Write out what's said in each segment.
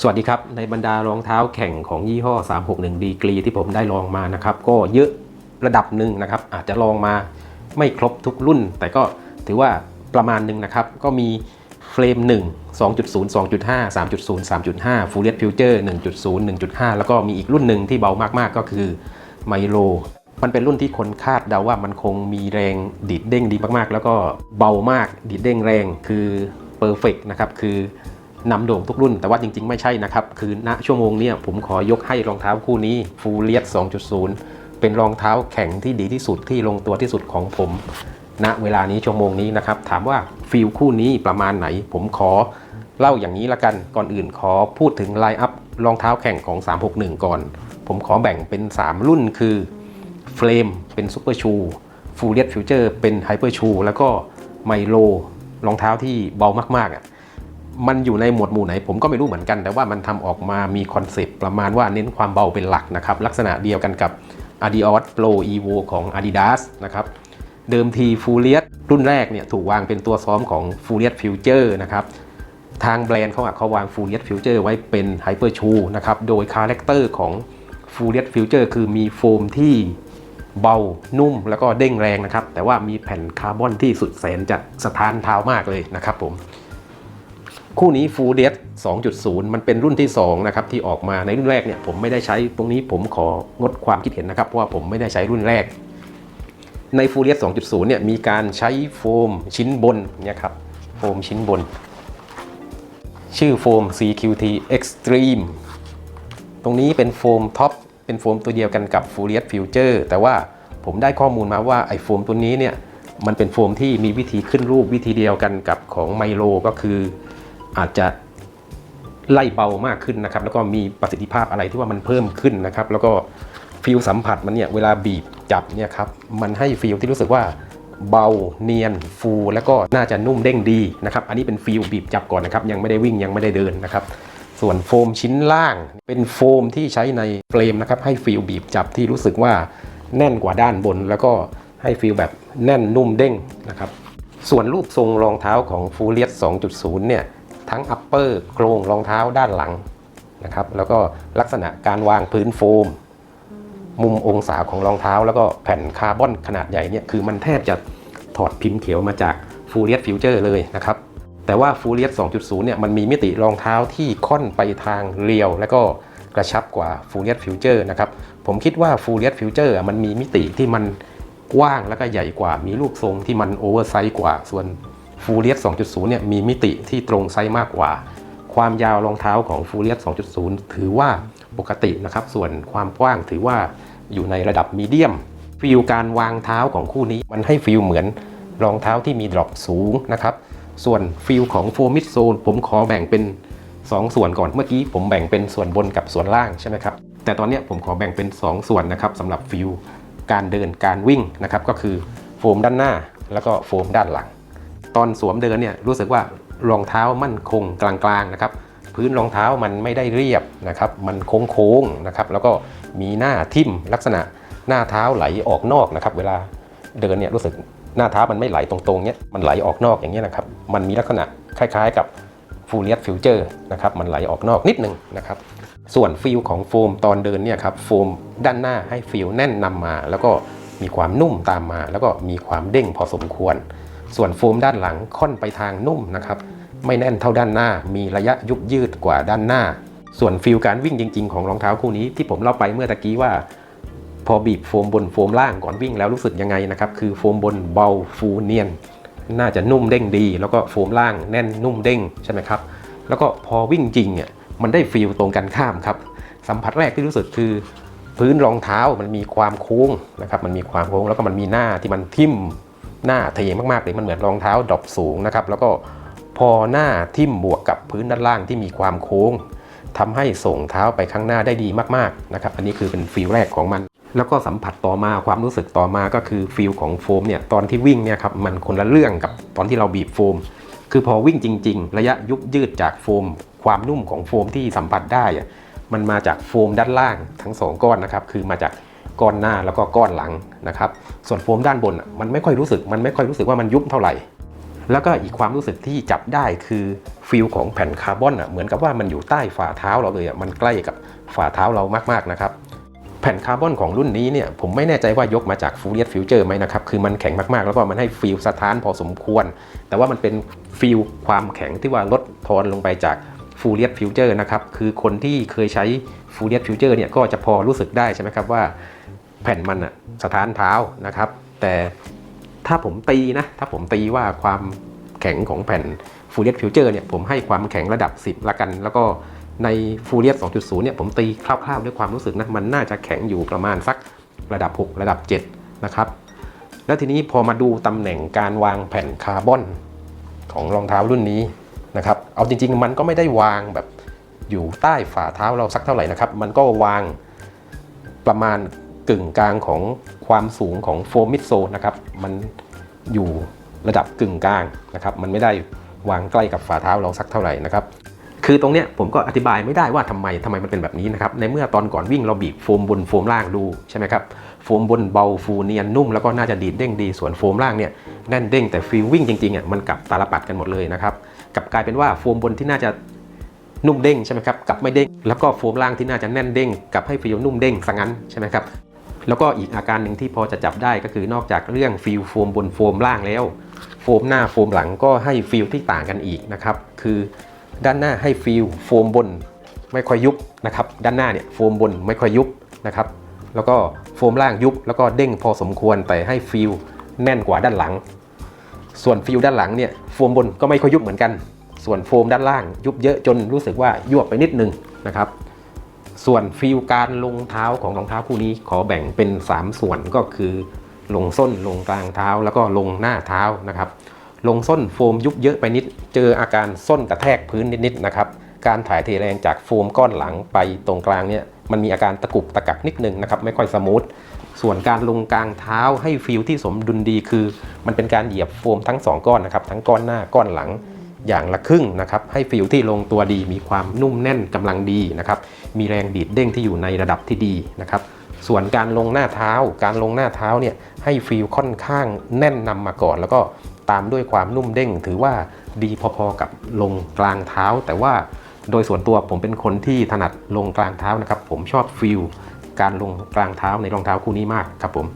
สวัสดีครับ ในบรรดารองเท้าแข่งของยี่ห้อ 361 ดีกรีที่ผมได้ลองมานะครับ ก็เยอะระดับหนึ่งนะครับ อาจจะลองมาไม่ครบทุกรุ่น แต่ก็ถือว่าประมาณหนึ่งนะครับ ก็มีเฟรม 1 2.0 2.5 3.0 3.5 Full Red Future 1.0 1.5 แล้วก็มีอีกรุ่นหนึ่งที่เบามากๆก็คือไมโลมันเป็นรุ่นที่คนคาดเดาว่ามันคงมีแรงดีดเด้งดีมากๆ แล้วก็เบามากดีดเด้งแรงคือเพอร์เฟกนะครับคือ นำโด่งทุกรุ่น แต่ว่าจริง ๆ ไม่ใช่นะครับ คือณชั่วโมงเนี้ยผมขอยกให้รองเท้าคู่นี้ Full Red 2.0 เป็นรองเท้าแข่งที่ดีที่สุดที่ลงตัวที่สุดของผมณเวลานี้ชั่วโมงนี้นะครับ ถามว่าฟิลคู่นี้ประมาณไหน ผมขอเล่าอย่างนี้ละกันก่อนอื่นขอพูดถึงไลน์อัพรองเท้าแข่งของ 361 ก่อน ผมขอแบ่งเป็น 3 รุ่นคือเฟรมเป็นซูเปอร์ชูฟูเรียฟิวเจอร์เป็นไฮเปอร์ชูแล้วก็ไมโลรองเท้าที่เบามากๆอะ มันอยู่ในหมวดหมู่ไหนผมก็ไม่รู้เหมือนกัน แต่ว่ามันทำออกมามีคอนเซปต์ประมาณว่าเน้นความเบาเป็นหลักนะครับ ลักษณะเดียวกันกับ Adios Pro Evo ของ Adidas นะครับ เดิมทีฟูเรียรุ่นแรกเนี่ยถูกวางเป็นตัวซ้อมของฟูเรียฟิวเจอร์นะครับทางแบรนด์เขาอะเขาวางฟูเรียฟิวเจอร์ไว้เป็นไฮเปอร์ชูนะครับโดยคาแรคเตอร์ของฟูเรียฟิวเจอร์คือมีโฟมที่เบา นุ่ม แล้วก็เด้งแรงนะครับ แต่ว่ามีแผ่นคาร์บอนที่สุดแสนจะสถานเท้ามากเลยนะครับผม คู่นี้ Full d e 2.0 มันเป็นรุ่นที่ 2 นะครับ ที่ออกมาในรุ่นแรกเนี่ย ผมไม่ได้ใช้ตรงนี้ผมของดความคิดเห็นนะครับ เพราะว่าผมไม่ได้ใช้รุ่นแรก ใน Full d e 2.0 เนี่ย มีการใช้โฟมชิ้นบนเนี่ยครับโฟมชิ้นบน ชื่อโฟม CQT Extreme ตรงนี้เป็นโฟมท็อปเป็นโฟมตัวเดียวกันกับ f u r i o s Future แต่ว่าผมได้ข้อมูลมาว่าไอ้โฟมตัวนี้เนี่ยมันเป็นโฟมที่มีวิธีขึ้นรูปวิธีเดียวกันกับของไมโลก็คือ อาจจะไล่เบามากขึ้นนะครับ แล้วก็มีประสิทธิภาพอะไรที่ว่ามันเพิ่มขึ้นนะครับ แล้วก็ฟิลสัมผัสมันเนี่ยเวลาบีบจับเนี่ยครับมันให้ฟิลที่รู้สึกว่าเบาเนียนฟู แล้วก็น่าจะนุ่มเด้งดีนะครับ อันนี้เป็นฟิลบีบจับก่อนนะครับ ยังไม่ได้วิ่งยังไม่ได้เดินนะครับ ส่วนโฟมชิ้นล่าง เป็นโฟมที่ใช้ในเฟรมนะครับ ให้ฟีลบีบจับที่รู้สึกว่าแน่นกว่าด้านบน แล้วก็ให้ฟีลแบบแน่นนุ่มเด้งนะครับ ส่วนรูปทรงรองเท้าของฟูเรียส2.0 เนี่ย ทั้งอัปเปอร์โครงรองเท้าด้านหลังนะครับแล้วก็ลักษณะการวางพื้นโฟม มุมองศาของรองเท้า แล้วก็แผ่นคาร์บอนขนาดใหญ่เนี่ยคือมันแทบจะถอดพิมพ์เขียวมาจากฟูเรียสฟิวเจอร์เลยนะครับแต่ว่าฟูเรียส2.0 เนี่ยมันมีมิติรองเท้าที่ค่อนไปทางเรียว และก็กระชับกว่าฟูเรียสฟิวเจอร์นะครับผมคิดว่าฟูเรียสฟิวเจอร์มันมีมิติที่มันกว้างแล้วก็ใหญ่กว่ามีรูปทรงที่มันโอเวอร์ไซส์กว่าส่วน ฟูเรียส2.0 เนี่ยมีมิติที่ตรงไซส์มากกว่า ความยาวรองเท้าของฟูเรียส2.0 ถือว่าปกตินะครับ ส่วนความกว้างถือว่าอยู่ในระดับมีเดียม ฟิลการวางเท้าของคู่นี้ มันให้ฟิลเหมือนรองเท้าที่มีดรอปสูงนะครับ ส่วนฟิลของโฟมิดโซนผมขอแบ่งเป็น 2 ส่วนก่อน เมื่อกี้ผมแบ่งเป็นส่วนบนกับส่วนล่างใช่ไหมครับ แต่ตอนนี้ผมขอแบ่งเป็น 2 ส่วนนะครับสำหรับฟิลการเดินการวิ่งนะครับ ก็คือโฟมด้านหน้าแล้วก็โฟมด้านหลัง ตอนสวมเดินเนี่ยรู้สึกว่ารองเท้ามั่นคงกลางๆนะครับ พื้นรองเท้ามันไม่ได้เรียบนะครับ มันโค้งๆนะครับ แล้วก็มีหน้าทิ่มลักษณะหน้าเท้าไหลออกนอกนะครับ เวลาเดินเนี่ยรู้สึกหน้าเท้ามันไม่ไหลตรงๆเนี้ยมันไหลออกนอกอย่างเงี้ยนะครับ มันมีลักษณะคล้ายๆ กับฟูเรียสฟิวเจอร์นะครับ มันไหลออกนอกนิดนึงนะครับ ส่วนฟิลของโฟมตอนเดินเนี่ยครับโฟมด้านหน้าให้ฟิลแน่นนำมา แล้วก็มีความนุ่มตามมา แล้วก็มีความเด้งพอสมควร ส่วนโฟมด้านหลังค่อนไปทางนุ่มนะครับไม่แน่นเท่าด้านหน้า มีระยะยุบยืดกว่าด้านหน้า ส่วนฟิลการวิ่งจริง ๆ ของรองเท้าคู่นี้ที่ผมเล่าไปเมื่อตะกี้ว่า พอบีบโฟมบนโฟมล่างก่อนวิ่งแล้วรู้สึกยังไงนะครับคือโฟมบนเบาฟูเนียน น่าจะนุ่มเด้งดี แล้วก็โฟมล่างแน่นนุ่มเด้งใช่ไหมครับแล้วก็พอวิ่งจริงเนี่ยมันได้ฟีลตรงกันข้ามครับสัมผัสแรกที่รู้สึกคือพื้นรองเท้ามันมีความโค้งนะครับมันมีความโค้งแล้วก็มันมีหน้าที่มันทิ่ม หน้าเทมากๆเลยมันเหมือนรองเท้าดรอปสูงนะครับแล้วก็พอหน้าทิ่มบวกกับพื้นด้านล่างที่มีความโค้งทำให้ส่งเท้าไปข้างหน้าได้ดีมากๆนะครับอันนี้คือเป็นฟีลแรกของมัน แล้วก็สัมผัสต่อมาความรู้สึกต่อมาก็คือฟีลของโฟมเนี่ยตอนที่วิ่งเนี่ยครับมันคนละเรื่องกับตอนที่เราบีบโฟม คือพอวิ่งจริง ๆ ระยะยุบยืดจากโฟม ความนุ่มของโฟมที่สัมผัสได้อะมันมาจากโฟมด้านล่างทั้งสองก้อนนะครับคือมาจาก ก้อนหน้าแล้วก็ก้อนหลังนะครับ ส่วนโฟมด้านบนมันไม่ค่อยรู้สึก มันไม่ค่อยรู้สึกว่ามันยุบเท่าไหร่ แล้วก็อีกความรู้สึกที่จับได้คือฟิลของแผ่นคาร์บอนอะเหมือนกับว่ามันอยู่ใต้ฝ่าเท้าเราเลยอะมันใกล้กับฝ่าเท้าเรามากๆนะครับแผ่นคาร์บอนของรุ่นนี้เนี่ยผมไม่แน่ใจว่ายกมาจากฟูเรียสฟิวเจอร์ไหมนะครับ คือมันแข็งมากๆ แล้วก็มันให้ฟิลสถานพอสมควร แต่ว่ามันเป็นฟิลความแข็งที่ว่าลดทอนลงไปจากฟูเรียสฟิวเจอร์นะครับ คือคนที่เคยใช้ฟูเรียสฟิวเจอร์เนี่ยก็จะพอรู้สึกได้ใช่ไหมครับว่า แผ่นมันอะสถานเท้านะครับ แต่ถ้าผมตีนะถ้าผมตีว่าความแข็งของแผ่นฟูเรียสฟิวเจอร์เนี่ยผมให้ความแข็งระดับ 10 ละกัน แล้วก็ในฟูเรียส2.0 เนี่ยผมตีคร่าวๆ ด้วยความรู้สึกนะมันน่าจะแข็งอยู่ประมาณสักระดับ 6 ระดับ 7 นะครับ แล้วทีนี้พอมาดูตำแหน่งการวางแผ่นคาร์บอนของรองเท้ารุ่นนี้นะครับ เอาจริงๆ มันก็ไม่ได้วางแบบอยู่ใต้ฝ่าเท้าเราสักเท่าไหร่นะครับ มันก็วางประมาณ กึ่งกลางของความสูงของโฟมิดโซนะครับมันอยู่ระดับกึ่งกลางนะครับมันไม่ได้วางใกล้กับฝ่าเท้าเราสักเท่าไหร่นะครับคือตรงเนี้ยผมก็อธิบายไม่ได้ว่าทำไมทำไมมันเป็นแบบนี้นะครับในเมื่อตอนก่อนวิ่งเราบีบโฟมบนโฟมล่างดูใช่ไหมครับโฟมบนเบาฟูเนียนนุ่มแล้วก็น่าจะดีดเด้งดีส่วนโฟมล่างเนี่ยแน่นเด้งแต่ฟีลวิ่งจริงๆอะมันกลับตาลปัดกันหมดเลยนะครับกลับกลายเป็นว่าโฟมบนที่น่าจะนุ่มเด้งใช่ไหมครับกลับไม่เด้งแล้วก็โฟมล่างที่น่าจะแน่นเด้งกลับให้ฟีลนุ่มเด้งซะงั้นใช่ไหมครับ แล้วก็อีกอาการหนึ่งที่พอจะจับได้ก็คือนอกจากเรื่องฟีลโฟมบนโฟมล่างแล้ว โฟมหน้าโฟมหลังก็ให้ฟีลที่ต่างกันอีกนะครับคือด้านหน้าให้ฟีลโฟมบนไม่ค่อยยุบนะครับด้านหน้าเนี่ยโฟมบนไม่ค่อยยุบนะครับแล้วก็โฟมล่างยุบแล้วก็เด้งพอสมควรแต่ให้ฟิลแน่นกว่าด้านหลัง ส่วนฟิลด้านหลังเนี่ยโฟมบนก็ไม่ค่อยยุบเหมือนกัน ส่วนโฟมด้านล่างยุบเยอะจนรู้สึกว่ายวบไปนิดนึงนะครับ ส่วนฟิลการลงเท้าของรองเท้าคู่นี้ขอแบ่งเป็น 3 ส่วนก็คือ ลงส้นลงกลางเท้าแล้วก็ลงหน้าเท้านะครับ ลงส้นโฟมยุบเยอะไปนิด เจออาการส้นกระแทกพื้นนิดๆนะครับการถ่ายเทแรงจากโฟมก้อนหลังไปตรงกลางเนี่ยมันมีอาการตะกุกตะกักนิดนึงนะครับไม่ค่อยสมูทส่วนการลงกลางเท้าให้ฟีลที่สมดุลดีคือ มันเป็นการเหยียบโฟมทั้ง 2 ก้อนนะครับทั้งก้อนหน้าก้อนหลังอย่างละครึ่งนะครับให้ฟีลที่ลงตัวดีมีความนุ่มแน่นกำลังดีนะครับ มีแรงดีดเด้งที่อยู่ในระดับที่ดีนะครับ ส่วนการลงหน้าเท้า การลงหน้าเท้าเนี่ยให้ฟีลค่อนข้างแน่นนำมาก่อน แล้วก็ตามด้วยความนุ่มเด้ง ถือว่าดีพอๆกับลงกลางเท้า แต่ว่าโดยส่วนตัวผมเป็นคนที่ถนัดลงกลางเท้านะครับ ผมชอบฟีลการลงกลางเท้าในรองเท้าคู่นี้มากครับผม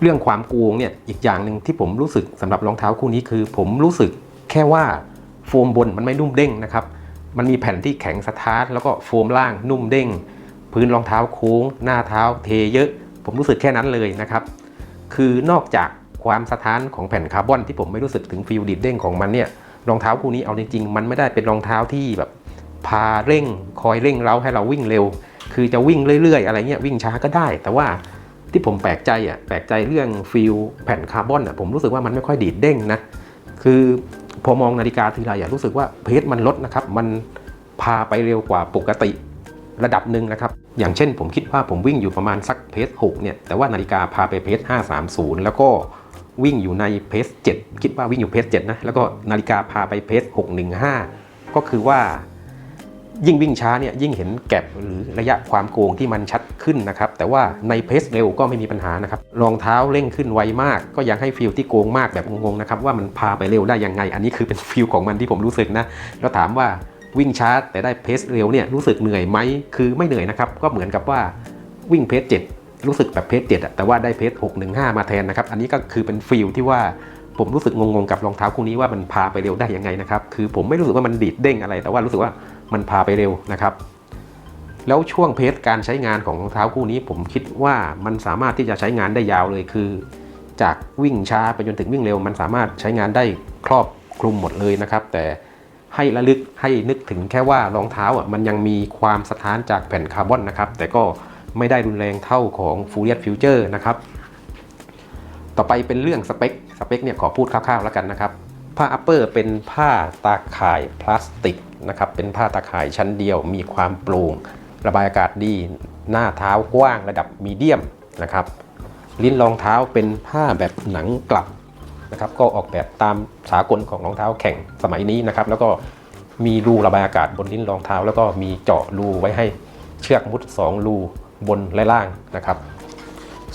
เรื่องความโกงเนี่ยอีกอย่างหนึ่งที่ผมรู้สึกสำหรับรองเท้าคู่นี้คือ ผมรู้สึกแค่ว่าโฟมบนมันไม่นุ่มเด้งนะครับ มันมีแผ่นที่แข็งสะท้านแล้วก็โฟมล่างนุ่มเด้ง พื้นรองเท้าโค้ง หน้าเท้าเทเยอะ ผมรู้สึกแค่นั้นเลยนะครับ คือนอกจากความสะท้านของแผ่นคาร์บอนที่ผมไม่รู้สึกถึงฟิลดีดเด้งของมันเนี่ยรองเท้าคู่นี้เอาจริงๆ มันไม่ได้เป็นรองเท้าที่แบบพาเร่งคอยเร่งเราให้เราวิ่งเร็ว คือจะวิ่งเรื่อยๆ อะไรเงี้ยวิ่งช้าก็ได้ แต่ว่าที่ผมแปลกใจอะแปลกใจเรื่องฟิลแผ่นคาร์บอนอะผมรู้สึกว่ามันไม่ค่อยดีดเด้งนะคือ พอมองนาฬิกาทีไรอย่ารู้สึกว่าเพจมันลดนะครับ มันพาไปเร็วกว่าปกติระดับหนึ่งนะครับ อย่างเช่นผมคิดว่าผมวิ่งอยู่ประมาณสักเพจหกเนี่ย แต่ว่านาฬิกาพาไปเพจห้าสามศูนย์แล้วก็วิ่งอยู่ในเพจเจ็ดคิดว่าวิ่งอยู่เพจเจ็ดนะ แล้วก็นาฬิกาพาไปเพจหกหนึ่งห้าก็คือว่า ยิ่งวิ่งช้าเนี่ยยิ่งเห็นแก็บหรือระยะความโกงที่มันชัดขึ้นนะครับ แต่ว่าในเพจเร็วก็ไม่มีปัญหานะครับรองเท้าเร่งขึ้นไวมาก ก็ยังให้ฟีลที่โกงมากแบบงงๆนะครับว่ามันพาไปเร็วได้ยังไง อันนี้คือเป็นฟีลของมันที่ผมรู้สึกนะแล้วถามว่าวิ่งช้าแต่ได้เพสเร็วเนี่ยรู้สึกเหนื่อยไหมคือไม่เหนื่อยนะครับก็เหมือนกับว่าวิ่งเพสเจ็ดรู้สึกแบบเพสเจ็ดแต่ว่าได้เพสหกหนึ่งห้ามาแทนนะครับอันนี้ก็คือเป็นฟีลที่ว่าผมรู้สึกงงๆกับรองเท้าคู่นี้ว่ามันพาไปเร็วได้ยังไงนะครับ คือผมไม่รู้สึกว่ามันดีดเด้งอะไร แต่ว่ารู้สึกว่า มันพาไปเร็วนะครับ แล้วช่วงเพสการใช้งานของรองเท้าคู่นี้ ผมคิดว่ามันสามารถที่จะใช้งานได้ยาวเลยคือ จากวิ่งช้าไปจนถึงวิ่งเร็ว มันสามารถใช้งานได้ครอบคลุมหมดเลยนะครับ แต่ให้ระลึกให้นึกถึงแค่ว่ารองเท้าอะมันยังมีความสะท้านจากแผ่นคาร์บอนนะครับ แต่ก็ไม่ได้รุนแรงเท่าของ f u r i o r Future นะครับ ต่อไปเป็นเรื่องสเปค สเปคเนี่ยขอพูดคร่าวๆแล้วกันนะครับ ผ้าอัปเปอร์เป็นผ้าตาข่ายพลาสติก นะครับเป็นผ้าตาข่ายชั้นเดียว มีความโปร่งระบายอากาศดี หน้าเท้ากว้างระดับมีเดียมนะครับ ลิ้นรองเท้าเป็นผ้าแบบหนังกลับนะครับ ก็ออกแบบตามสากลของรองเท้าแข่งสมัยนี้นะครับ แล้วก็มีรูระบายอากาศบนลิ้นรองเท้า แล้วก็มีเจาะรูไว้ให้เชือกมุด 2 รูบนและล่างนะครับ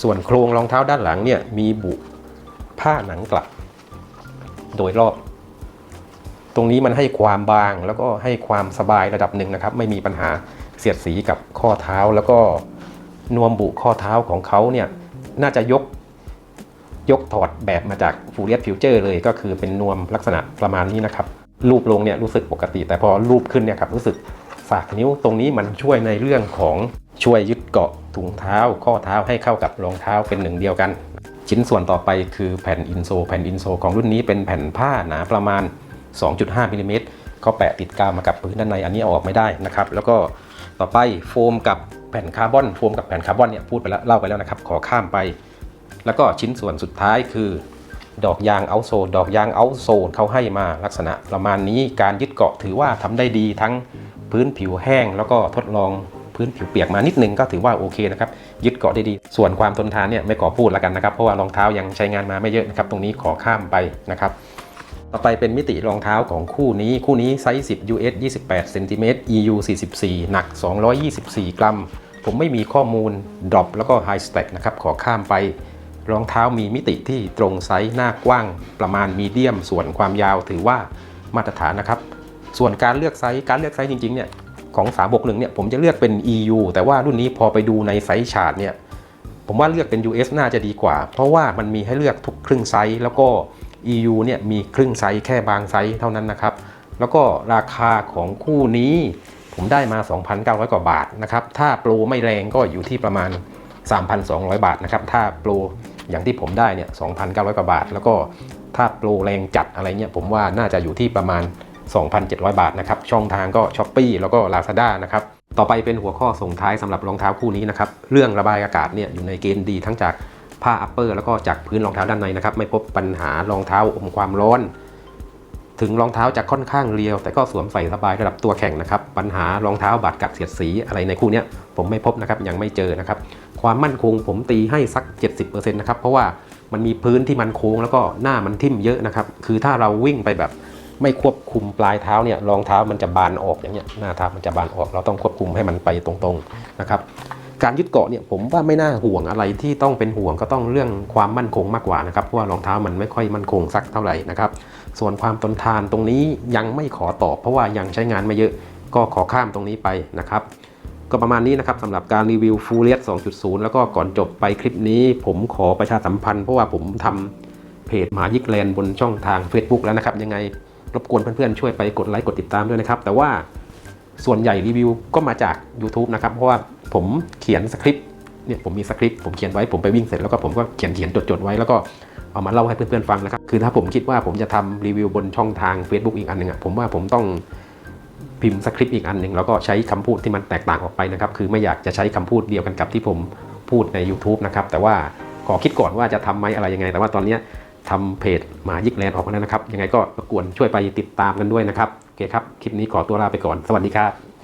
ส่วนโครงรองเท้าด้านหลังเนี่ยมีบุผ้าหนังกลับ โดยรอบ ตรงนี้มันให้ความบางแล้วก็ให้ความสบายระดับหนึ่งนะครับ ไม่มีปัญหาเสียดสีกับข้อเท้าแล้วก็นวมบุข้อเท้าของเขาเนี่ยน่าจะยกยกถอดแบบมาจากฟูเรีย f ฟิวเจอร์เลยก็คือเป็นนวมลักษณะประมาณนี้นะครับ รูปลงเนี่ยรู้สึกปกติ แต่พอรูปขึ้นเนี่ยครับรู้สึกฝากนิ้วตรงนี้มันช่วยในเรื่องของช่วยยึดเกาะถุงเท้า ข้อเท้าให้เข้ากับรองเท้าเป็นหนึ่งเดียวกัน ชิ้นส่วนต่อไปคือแผ่นอินโซแผ่นอินโซของรุ่นนี้เป็นแผ่นผ้าหนาประมาณ 2.5มิลลิเมตรเขาแปะติดกาวมากับพื้นด้านในอันนี้เอาออกไม่ได้นะครับแล้วก็ต่อไปโฟมกับแผ่นคาร์บอนโฟมกับแผ่นคาร์บอนเนี่ยพูดไปแล้วเล่าไปแล้วนะครับขอข้ามไป แล้วก็ชิ้นส่วนสุดท้ายคือ ดอกยางเอาโซดอกยางเอาโซเขาให้มาลักษณะประมาณนี้การยึดเกาะถือว่าทำได้ดีทั้งพื้นผิวแห้ง แล้วก็ทดลองพื้นผิวเปียกมานิดนึงก็ถือว่าโอเคนะครับยึดเกาะได้ดี ส่วนความทนทานเนี่ยไม่ขอพูดแล้วกันนะครับ เพราะว่ารองเท้ายังใช้งานมาไม่เยอะนะครับตรงนี้ขอข้ามไปนะครับ ต่อไปเป็นมิติรองเท้าของคู่นี้ คู่นี้ไซส์ 10 US 28เซนติเมตร EU 44 หนัก 224 กรัม ผมไม่มีข้อมูล drop แล้วก็ high stack นะครับ ขอข้ามไป รองเท้ามีมิติที่ตรงไซส์หน้ากว้าง ประมาณมีเดียม ส่วนความยาวถือว่ามาตรฐานนะครับ ส่วนการเลือกไซส์ การเลือกไซส์จริงๆ เนี่ยของ361เนี่ยผมจะเลือกเป็น EU แต่ว่ารุ่นนี้พอไปดูในไซส์ชาร์ตเนี่ยผมว่าเลือกเป็น US น่าจะดีกว่า เพราะว่ามันมีให้เลือกทุกครึ่งไซส์แล้วก็ EU เนี่ยมีครึ่งไซส์แค่บางไซส์เท่านั้นนะครับ แล้วก็ราคาของคู่นี้ผมได้มา 2,900 กว่าบาทนะครับ ถ้าโปรไม่แรงก็อยู่ที่ประมาณ 3,200 บาทนะครับ ถ้าโปรอย่างที่ผมได้เนี่ย 2,900 กว่าบาท แล้วก็ถ้าโปรแรงจัดอะไรเนี่ยผมว่าน่าจะอยู่ที่ประมาณ 2,700 บาทนะครับ ช่องทางก็ s h อ p e e แล้วก็ Lazada นะครับ ต่อไปเป็นหัวข้อส่งท้ายสำหรับรองเท้าคู่นี้นะครับ เรื่องระบายอากาศเนี่ยอยู่ในเกณฑ์ดีทั้งจาก ผ้าอัปเปอร์แล้วก็จากพื้นรองเท้าด้านในนะครับ ไม่พบปัญหารองเท้าอมความร้อน ถึงรองเท้าจะค่อนข้างเรียว แต่ก็สวมใส่สบายระดับตัวแข็งนะครับ ปัญหารองเท้าบาดกัดเสียดสีอะไรในคู่นี้ผมไม่พบนะครับยังไม่เจอนะครับ ความมั่นคงผมตีให้สัก 70%นะครับเพราะว่ามันมีพื้นที่มันโค้งแล้วก็หน้ามันทิ่มเยอะนะครับ คือถ้าเราวิ่งไปแบบไม่ควบคุมปลายเท้าเนี่ยรองเท้ามันจะบานออกอย่างเงี้ยหน้าเท้ามันจะบานออก เราต้องควบคุมให้มันไปตรงๆนะครับ การยึดเกาะเนี่ยผมว่าไม่น่าห่วงอะไรที่ต้องเป็นห่วงก็ต้องเรื่องความมั่นคงมากกว่านะครับเพราะว่ารองเท้ามันไม่ค่อยมั่นคงสักเท่าไหร่นะครับส่วนความทนทานตรงนี้ยังไม่ขอตอบเพราะว่ายังใช้งานไม่เยอะก็ขอข้ามตรงนี้ไปนะครับ ก็ประมาณนี้นะครับสำหรับการรีวิว f u l i e 2.0 แล้วก็ก่อนจบไปคลิปนี้ ผมขอประชาสัมพันธ์เพราะว่าผมทำเพจหมายิกแลนบนช่องทาง Facebook แล้วนะครับ ยังไงรบกวนเพื่อนๆช่วยไปกดไลค์กดติดตามด้วยนะครับ แต่ว่า ส่วนใหญ่รีวิวก็มาจาก YouTube นะครับ เพราะว่าผมเขียนสคริปต์เนี่ยผมมีสคริปต์ผมเขียนไว้ผมไปวิ่งเสร็จแล้วก็ผมก็เขียนเขียนจดจดๆไว้แล้วก็เอามาเล่าให้เพื่อนๆฟังนะครับ คือถ้าผมคิดว่าผมจะทำรีวิวบนช่องทาง Facebook อีกอันหนึ่งอะผมว่าผมต้องพิมพ์สคริปต์อีกอันหนึ่งแล้วก็ใช้คำพูดที่มันแตกต่างออกไปนะครับ คือไม่อยากจะใช้คำพูดเดียวกันกับที่ผมพูดใน YouTube นะครับ แต่ว่าขอคิดก่อนว่าจะทำไหมอะไรยังไง แต่ว่าตอนนี้ทำเพจหมายิกแลนด์ออกมาแล้วนะครับ ยังไงก็รบกวนช่วยไปติดตามกันด้วยนะครับ โอเคครับ คลิปนี้ขอตัวลาไปก่อน สวัสดีครับ